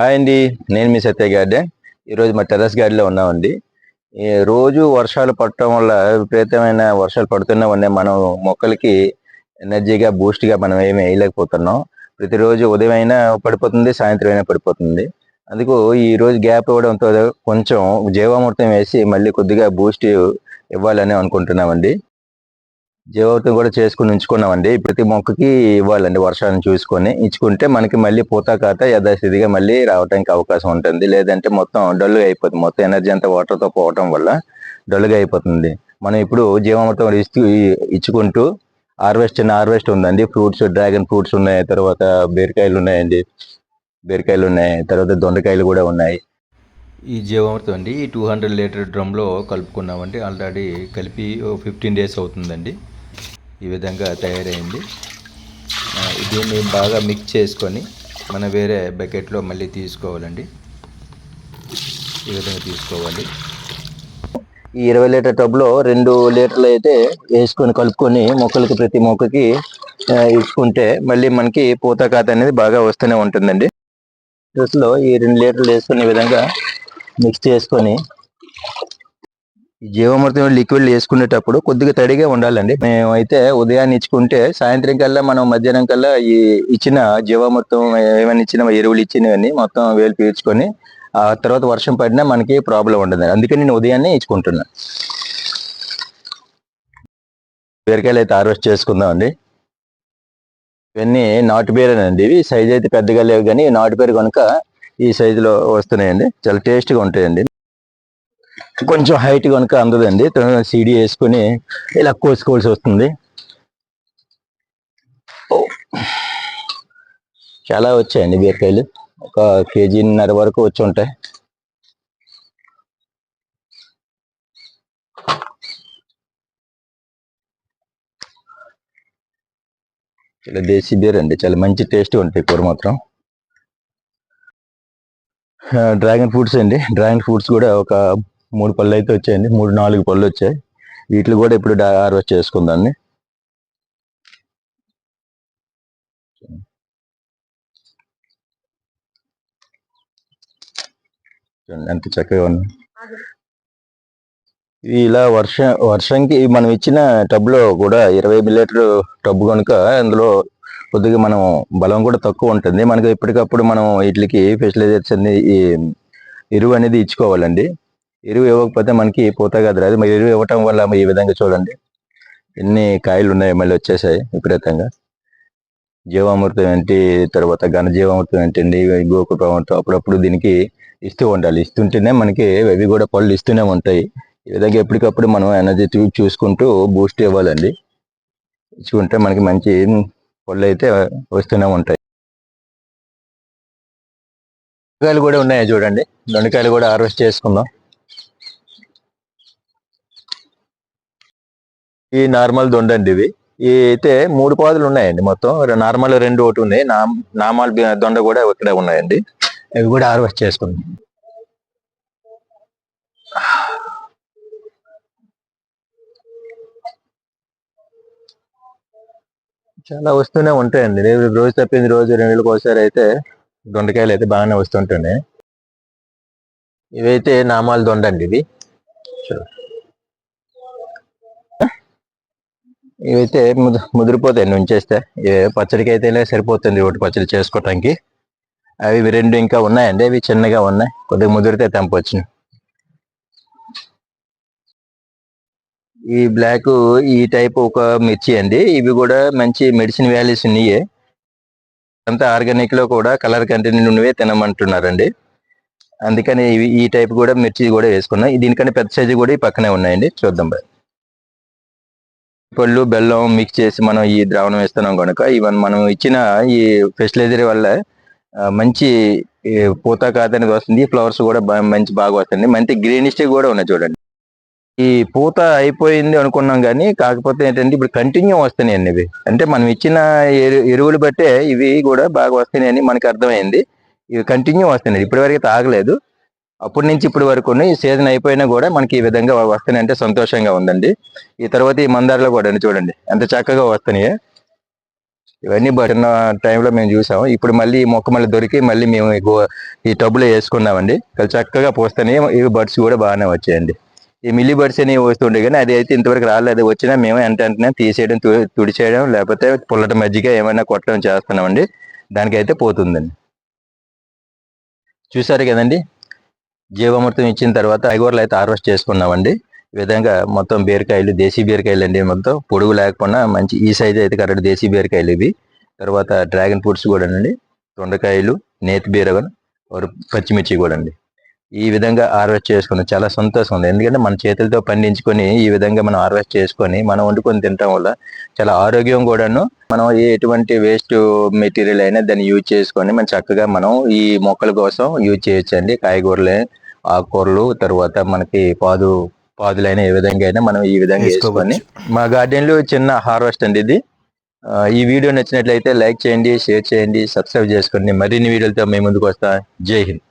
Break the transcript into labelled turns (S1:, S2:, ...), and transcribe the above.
S1: Hi అండి నేను మీ సత్య garden. ఈరోజు మా టెర్రస్ గార్డెన్లో ఉన్నామండి. ఈ రోజు వర్షాలు పడటం వల్ల విపరీతమైన వర్షాలు పడుతున్నా ఉన్నాయి మనం మొక్కలకి ఎనర్జీగా బూస్ట్గా మనం ఏమి వేయలేకపోతున్నాం. ప్రతిరోజు ఉదయం అయినా పడిపోతుంది సాయంత్రం అయినా పడిపోతుంది. అందుకు ఈ రోజు గ్యాప్ ఇవ్వడంతో కొంచెం జీవామృతం వేసి మళ్ళీ కొద్దిగా బూస్ట్ ఇవ్వాలని అనుకుంటున్నామండి. జీవావృతం కూడా చేసుకుని ఉంచుకున్నామండి. ప్రతి మొక్కకి ఇవ్వాలండి వర్షాన్ని చూసుకొని. ఇచ్చుకుంటే మనకి మళ్ళీ పూత కాత యథాస్థితిగా మళ్ళీ రావడానికి అవకాశం ఉంటుంది. లేదంటే మొత్తం డల్లుగా అయిపోతుంది. మొత్తం ఎనర్జీ అంతా వాటర్తో పోవటం వల్ల డల్లుగా అయిపోతుంది. మనం ఇప్పుడు జీవామృతం ఇస్తూ ఇచ్చుకుంటూ హార్వెస్ట్ చిన్న హార్వెస్ట్ ఉందండి. ఫ్రూట్స్ డ్రాగన్ ఫ్రూట్స్ ఉన్నాయి. తర్వాత బీరకాయలు ఉన్నాయండి. బీరకాయలు ఉన్నాయి. తర్వాత దొండకాయలు కూడా ఉన్నాయి.
S2: ఈ జీవామృతం అండి. ఈ టూ హండ్రెడ్ లీటర్ డ్రమ్లో కలుపుకున్నామండి. ఆల్రెడీ కలిపి ఫిఫ్టీన్ డేస్ అవుతుందండి. ఈ విధంగా తయారైంది. దీన్ని బాగా మిక్స్ చేసుకొని మనం వేరే బకెట్లో మళ్ళీ తీసుకోవాలండి. ఈ విధంగా తీసుకోవాలి.
S1: ఈ ఇరవై లీటర్ టబ్లో రెండు లీటర్లు అయితే వేసుకొని కలుపుకొని మొక్కలకి ప్రతి మొక్కకి ఇచ్చుకుంటే మళ్ళీ మనకి పూత కాత అనేది బాగా వస్తూనే ఉంటుందండి. డ్రెస్లో ఈ రెండు లీటర్లు వేసుకునే విధంగా మిక్స్ చేసుకొని జీవామృతం లిక్విడ్ వేసుకునేటప్పుడు కొద్దిగా తడిగా ఉండాలండి. మేమైతే ఉదయాన్నే ఇచ్చుకుంటే సాయంత్రం కల్లా మనం మధ్యాహ్నం కల్లా ఈ ఇచ్చిన జీవామృతం ఏమైనా ఇచ్చిన ఎరువులు ఇచ్చినవన్నీ మొత్తం వేలు పీల్చుకొని ఆ తర్వాత వర్షం పడినా మనకి ప్రాబ్లం ఉండదు. అందుకని నేను ఉదయాన్నే ఇచ్చుకుంటున్నా. బీరకాయలు అయితే హార్వెస్ట్ చేసుకుందాం అండి. ఇవన్నీ నాటు బీరేనండి ఇవి సైజ్ అయితే పెద్దగా లేవు కానీ నాటు బీర కనుక ఈ సైజులో వస్తున్నాయండి. చాలా టేస్ట్గా ఉంటాయండి. కొంచెం హైట్ కనుక అందదండి. సీడీ వేసుకొని ఇలా కోసుకోవాల్సి వస్తుంది. చాలా వచ్చాయండి బీరకాయలు. ఒక కేజీన్నర వరకు వచ్చి ఉంటాయి. చాలా దేశీ బీర్ అండి. చాలా మంచి టేస్ట్ ఉంటాయి కూర మాత్రం. డ్రాగన్ ఫ్రూట్స్ అండి. డ్రాగన్ ఫ్రూట్స్ కూడా ఒక మూడు పళ్ళు అయితే వచ్చాయండి. మూడు నాలుగు పళ్ళు వచ్చాయి. వీటిని కూడా ఇప్పుడు హార్వెస్ట్ చేసుకుందాన్ని ఎంత చక్కగా ఉంది. ఇవి ఇలా వర్ష వర్షంకి మనం ఇచ్చిన టబ్లో కూడా ఇరవై మిలీటర్ టబ్ కనుక అందులో కొద్దిగా మనం బలం కూడా తక్కువ ఉంటుంది. మనకు ఎప్పటికప్పుడు మనం వీటికి ఫెర్టిలైజర్స్ అన్ని ఈ ఎరువు అనేది ఇచ్చుకోవాలండి. ఎరువు ఇవ్వకపోతే మనకి పూత కాదు రాదు. మరి ఎరువు ఇవ్వటం వల్ల ఈ విధంగా చూడండి. ఎన్ని కాయలు ఉన్నాయి మళ్ళీ వచ్చేసాయి విపరీతంగా. జీవామృతం ఏంటి తర్వాత ఘన జీవామృతం ఏంటండి గోకుటం అప్పుడప్పుడు దీనికి ఇస్తూ ఉండాలి. ఇస్తుంటేనే మనకి అవి కూడా పళ్ళు ఇస్తూనే ఉంటాయి. ఈ విధంగా ఎప్పటికప్పుడు మనం ఎనర్జీ చూసుకుంటూ బూస్ట్ ఇవ్వాలండి. ఇచ్చుకుంటే మనకి మంచి పళ్ళు అయితే వస్తూనే ఉంటాయి. దొండకాయలు కూడా ఉన్నాయి చూడండి. దొండకాయలు కూడా హార్వెస్ట్ చేసుకుందాం. ఈ నార్మల్ దొండ అండి ఇవి. ఈ అయితే మూడు పాదులు ఉన్నాయండి మొత్తం. నార్మల్ రెండు ఒకటి ఉన్నాయి. నా- దొండ కూడా ఇక్కడ ఉన్నాయండి. అవి కూడా హార్వెస్ట్ చేసుకుందాం చాలా వస్తూనే ఉంటాయండి. రేపు రోజు తప్పింది రోజు రెండు నెలలకు ఒకసారి అయితే దొండకాయలు అయితే బాగానే వస్తుంటాయి ఇవైతే నామాల దొండ అండి ఇవి. చూడు. ఇవైతే ముద- ముదిరిపోతాయి. ఉంచేస్తే పచ్చడికి అయితే సరిపోతుంది ఒకటి పచ్చడి చేసుకోవటానికి. అవి ఇవి రెండు ఇంకా ఉన్నాయండి. అవి చిన్నగా ఉన్నాయి. కొద్దిగా ముదిరితే తెంపొచ్చు. ఈ బ్లాక్ ఈ టైప్ ఒక మిర్చి అండి. ఇవి కూడా మంచి మెడిసిన్ వాల్యూస్ ఉన్నాయి. అంతా ఆర్గానిక్లో కూడా కలర్ కంటెంట్ ఉన్నవే తినమంటున్నారండి. అందుకని ఇవి ఈ టైప్ కూడా మిర్చి కూడా వేసుకున్నాం. దీనికన్నా పెద్ద సైజు కూడా ఈ పక్కనే ఉన్నాయండి. చూద్దాం బాయ్ పళ్ళు బెల్లం మిక్స్ చేసి మనం ఈ ద్రావణం ఇస్తున్నాం కనుక ఈవెన్ మనం ఇచ్చిన ఈ ఫెర్టిలైజర్ వల్ల మంచి పూత కాత అనేది వస్తుంది ఫ్లవర్స్ కూడా మంచి బాగా వస్తుంది. మంచి గ్రీనిష్ కూడా ఉన్నాయి చూడండి. ఈ పూత అయిపోయింది అనుకున్నాం కానీ కాకపోతే ఏంటంటే ఇప్పుడు కంటిన్యూ వస్తున్నాయండి ఇవి. అంటే మనం ఇచ్చిన ఎరువులు బట్టే ఇవి కూడా బాగా వస్తున్నాయని మనకి అర్థమైంది. ఇవి కంటిన్యూ వస్తున్నాయి. ఇప్పటివరకు తాగలేదు. అప్పటి నుంచి ఇప్పటి వరకు ఈ సీజన్ అయిపోయినా కూడా మనకి ఈ విధంగా వస్తున్నాయి అంటే సంతోషంగా ఉందండి. ఈ తర్వాత ఈ మందారలో కూడా చూడండి. ఎంత చక్కగా వస్తున్నాయి. ఇవన్నీ బట్టిన టైంలో మేము చూసాము. ఇప్పుడు మళ్ళీ ఈ మొక్క మళ్ళీ దొరికి మళ్ళీ మేము ఈ టబ్బులో వేసుకున్నామండి చక్కగా పోస్తేనే ఇవి బర్డ్స్ కూడా బాగానే వచ్చాయండి. ఈ మిల్లీ బర్డ్స్ అనేవి వస్తుండే కానీ అది అయితే ఇంతవరకు రాలేదు. వచ్చినా మేము వెంట వెంటనే తీసేయడం తు- తుడిచేయడం లేకపోతే పుల్లటి మజ్జిగ ఏమైనా కొట్టడం చేస్తున్నామండి. దానికైతే పోతుందండి. చూసారు కదండి? జీవామృతం ఇచ్చిన తర్వాత ఐగూరలు అయితే హార్వెస్ట్ చేసుకున్నామండి. ఈ విధంగా మొత్తం బీరకాయలు దేశీ బీరకాయలు అండి మొత్తం. పొడుగు లేకుండా మంచి ఈ సైజ్ అయితే కరెక్ట్ దేశీ బీరకాయలు ఇవి. తర్వాత డ్రాగన్ ఫ్రూట్స్ కూడా అండి దొండకాయలు నేతి బీరగన్ పచ్చిమిర్చి కూడా అండి ఈ విధంగా హార్వెస్ట్ చేసుకున్నాం. చాలా సంతోషం ఉంది. ఎందుకంటే మన చేతులతో పండించుకొని ఈ విధంగా మనం హార్వెస్ట్ చేసుకొని మనం వండుకొని తినటం వల్ల చాలా ఆరోగ్యం కూడాను. మనం ఎటువంటి వేస్ట్ మెటీరియల్ అయినా దాన్ని యూజ్ చేసుకొని మనం చక్కగా మనం ఈ మొక్కల కోసం యూజ్ చేయొచ్చండి. కాయగూరలే కాయగూరలు ఆకుకూరలు తర్వాత మనకి పాదు పాదులైన ఏ విధంగా అయినా మనం ఈ విధంగా వేసుకొని మా గార్డెన్లో చిన్న హార్వెస్ట్ అండి ఇది. ఈ వీడియో నచ్చినట్లయితే లైక్ చేయండి షేర్ చేయండి సబ్స్క్రైబ్ చేసుకోండి. మరిన్ని వీడియోలతో మేము ముందుకు వస్తా. జై హింద్.